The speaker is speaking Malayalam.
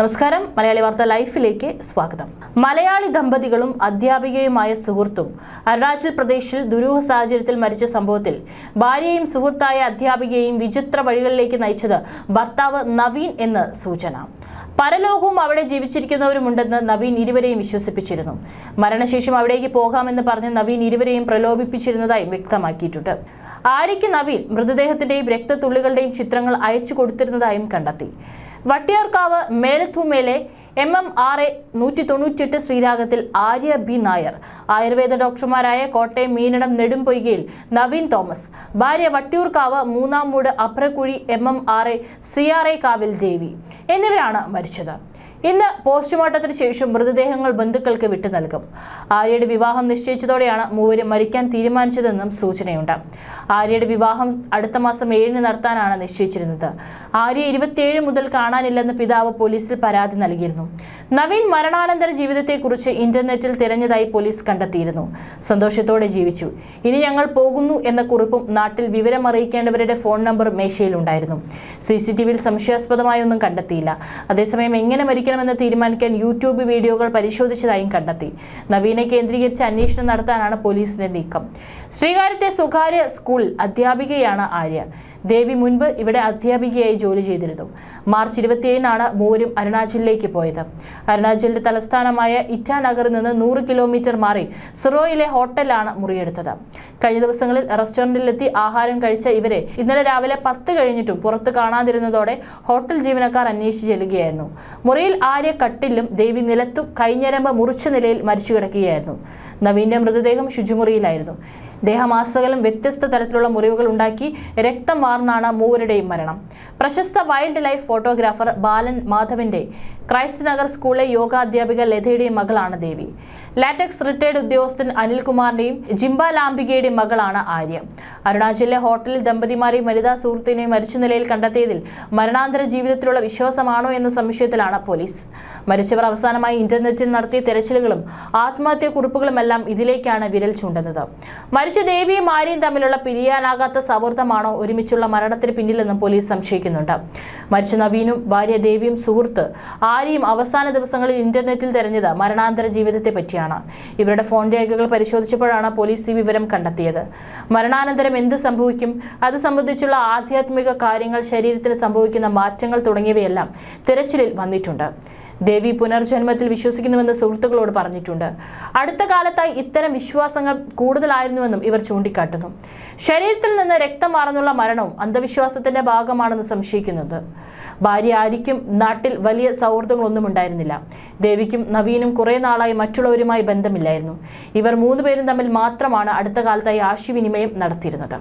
നമസ്കാരം. മലയാളി വാർത്ത ലൈഫിലേക്ക് സ്വാഗതം. മലയാളി ദമ്പതികളും അധ്യാപികയുമായ സുഹൃത്തും അരുണാചൽ പ്രദേശിൽ ദുരൂഹ സാഹചര്യത്തിൽ മരിച്ച സംഭവത്തിൽ ഭാര്യയും സുഹൃത്തായ അധ്യാപികയെയും വിചിത്ര വഴികളിലേക്ക് നയിച്ചത് ഭർത്താവ് നവീൻ എന്ന് സൂചന. പരലോകവും അവിടെ ജീവിച്ചിരിക്കുന്നവരുമുണ്ടെന്ന് നവീൻ ഇരുവരെയും വിശ്വസിപ്പിച്ചിരുന്നു. മരണശേഷം അവിടേക്ക് പോകാമെന്ന് പറഞ്ഞ് നവീൻ ഇരുവരെയും പ്രലോഭിപ്പിച്ചിരുന്നതായി വ്യക്തമാക്കിയിട്ടുണ്ട്. ആര്യയ്ക്ക് നവീൻ മൃതദേഹത്തിന്റെയും രക്തത്തുള്ളികളുടെയും ചിത്രങ്ങൾ അയച്ചു കൊടുത്തിരുന്നതായും കണ്ടെത്തി. Vattiyoorkavu Melathumele M M R A നൂറ്റി തൊണ്ണൂറ്റിയെട്ട് ശ്രീരാഗത്തിൽ ആര്യ ബി നായർ. ആയുർവേദ ഡോക്ടർമാരായ കോട്ടയം മീനടം നെടുംപൊയ്കയിൽ നവീൻ തോമസ്. ഭാര്യ Vattiyoorkavu Moonnammoodu Aprakkuzhi M M R A C R A കാവിൽ ദേവി. എന്നിവരാണ് മരിച്ചത്. ഇന്ന് പോസ്റ്റ്മോർട്ടത്തിന് ശേഷം മൃതദേഹങ്ങൾ ബന്ധുക്കൾക്ക് വിട്ടു നൽകും. ആര്യയുടെ വിവാഹം നിശ്ചയിച്ചതോടെയാണ് മൂവരും മരിക്കാൻ തീരുമാനിച്ചതെന്നും സൂചനയുണ്ട്. ആര്യയുടെ വിവാഹം അടുത്ത മാസം ഏഴിന് നടത്താനാണ് നിശ്ചയിച്ചിരുന്നത്. ആര്യ ഇരുപത്തിയേഴ് മുതൽ കാണാനില്ലെന്ന് പിതാവ് പോലീസിൽ പരാതി നൽകിയിരുന്നു. നവീൻ മരണാനന്തര ജീവിതത്തെക്കുറിച്ച് ഇന്റർനെറ്റിൽ തിരഞ്ഞതായി പോലീസ് കണ്ടെത്തിയിരുന്നു. സന്തോഷത്തോടെ ജീവിച്ചു. ഇനി ഞങ്ങൾ പോകുന്നു എന്ന കുറിപ്പും നാട്ടിൽ വിവരം അറിയിക്കേണ്ടവരുടെ ഫോൺ നമ്പർ മേശയിലുണ്ടായിരുന്നു. സി സി ടി വിയിൽ സംശയാസ്പദമായൊന്നും കണ്ടെത്തിയില്ല. അതേസമയം എങ്ങനെ മരിക്കണമെന്ന് തീരുമാനിക്കാൻ യൂട്യൂബ് വീഡിയോകൾ പരിശോധിച്ചതായും കണ്ടെത്തി. നവീനെ കേന്ദ്രീകരിച്ച് അന്വേഷണം നടത്താനാണ് പോലീസിന്റെ നീക്കം. ശ്രീകാര്യത്തെ സ്വകാര്യ സ്കൂൾ അധ്യാപികയാണ് ആര്യ. ദേവി മുൻപ് ഇവിടെ അധ്യാപികയായി ജോലി ചെയ്തിരുന്നു. മാർച്ച് ഇരുപത്തിയേഴിനാണ് മൂവരും അരുണാചലിലേക്ക് പോയത്. അരുണാചലിന്റെ തലസ്ഥാനമായ ഇറ്റാനഗറിൽ നിന്ന് നൂറ് കിലോമീറ്റർ മാറി സിറോയിലെ ഹോട്ടലാണ് മുറിയെടുത്തത്. കഴിഞ്ഞ ദിവസങ്ങളിൽ റെസ്റ്റോറന്റിലെത്തി ആഹാരം കഴിച്ച ഇവരെ ഇന്നലെ രാവിലെ പത്ത് കഴിഞ്ഞിട്ടും പുറത്ത് കാണാതിരുന്നതോടെ ഹോട്ടൽ ജീവനക്കാർ അന്വേഷിച്ച് ചെല്ലുകയായിരുന്നു. മുറിയിൽ ആര്യ കട്ടിലും ദേവി നിലത്തും കൈഞ്ഞരമ്പ് മുറിച്ച നിലയിൽ മരിച്ചു കിടക്കുകയായിരുന്നു. നവീന്റെ മൃതദേഹം ശുചിമുറിയിലായിരുന്നു. ദേഹമാസകലം വ്യത്യസ്ത തരത്തിലുള്ള മുറിവുകൾ ഉണ്ടാക്കി രക്തം വാർന്നാണ് മൂവരുടെയും മരണം. പ്രശസ്ത വൈൽഡ് ലൈഫ് ഫോട്ടോഗ്രാഫർ ബാലൻ മാധവിന്റെ ക്രൈസ്റ്റ് നഗർ സ്കൂളിലെ യോഗാധ്യാപിക ലതയുടെയും മകളാണ് ദേവി. ലാറ്റക്സ് റിട്ടയർഡ് ഉദ്യോഗസ്ഥൻ അനിൽകുമാറിന്റെയും ജിംബ ലാംബികയുടെയും മകളാണ് ആര്യ. അരുണാചലിലെ ഹോട്ടലിൽ ദമ്പതിമാരെയും വനിതാ സുഹൃത്തിനെയും മരിച്ച നിലയിൽ കണ്ടെത്തിയതിൽ മരണാന്തര ജീവിതത്തിലുള്ള വിശ്വാസമാണോ എന്ന സംശയത്തിലാണ് പോലീസ്. മരിച്ചവർ അവസാനമായി ഇന്റർനെറ്റിൽ നടത്തിയ തെരച്ചിലുകളും ആത്മഹത്യാ കുറിപ്പുകളുമെല്ലാം ഇതിലേക്കാണ് വിരൽ ചൂണ്ടുന്നത്. മരിച്ച ദേവിയും ആര്യയും തമ്മിലുള്ള പിരിയാനാകാത്ത സൗഹൃദമാണോ ഒരുമിച്ചുള്ള മരണത്തിന് പിന്നിലെന്നും പോലീസ് സംശയിക്കുന്നുണ്ട്. മരിച്ച നവീനും ഭാര്യ ദേവിയും സുഹൃത്ത് ആര്യയും അവസാന ദിവസങ്ങളിൽ ഇന്റർനെറ്റിൽ തെരഞ്ഞത് മരണാന്തര ജീവിതത്തെ പറ്റിയാണ്. ഇവരുടെ ഫോൺ രേഖകൾ പരിശോധിച്ചപ്പോഴാണ് പോലീസ് ഈ വിവരം കണ്ടെത്തിയത്. മരണാനന്തരം എന്ത് സംഭവിക്കും? അത് സംബന്ധിച്ചുള്ള ആധ്യാത്മിക കാര്യങ്ങൾ ശരീരത്തിന് സംഭവിക്കുന്ന മാറ്റങ്ങൾ തുടങ്ങിയവയെല്ലാം തിരച്ചിലിൽ വന്നിട്ടുണ്ട്. ദേവി പുനർജന്മത്തിൽ വിശ്വസിക്കുന്നുവെന്ന് സുഹൃത്തുക്കളോട് പറഞ്ഞിട്ടുണ്ട്. അടുത്ത കാലത്തായി ഇത്തരം വിശ്വാസങ്ങൾ കൂടുതലായിരുന്നുവെന്നും ഇവർ ചൂണ്ടിക്കാട്ടുന്നു. ശരീരത്തിൽ നിന്ന് രക്തം മാറുന്നുള്ള മരണവും അന്ധവിശ്വാസത്തിന്റെ ഭാഗമാണെന്ന് സംശയിക്കുന്നത്. ഭാര്യ ആരിക്കും നാട്ടിൽ വലിയ സൗഹൃദങ്ങളൊന്നും ഉണ്ടായിരുന്നില്ല. ദേവിക്കും നവീനും കുറേ നാളായി മറ്റുള്ളവരുമായി ബന്ധമില്ലായിരുന്നു. ഇവർ മൂന്നുപേരും തമ്മിൽ മാത്രമാണ് അടുത്ത കാലത്തായി ആശയവിനിമയം നടത്തിയിരുന്നത്.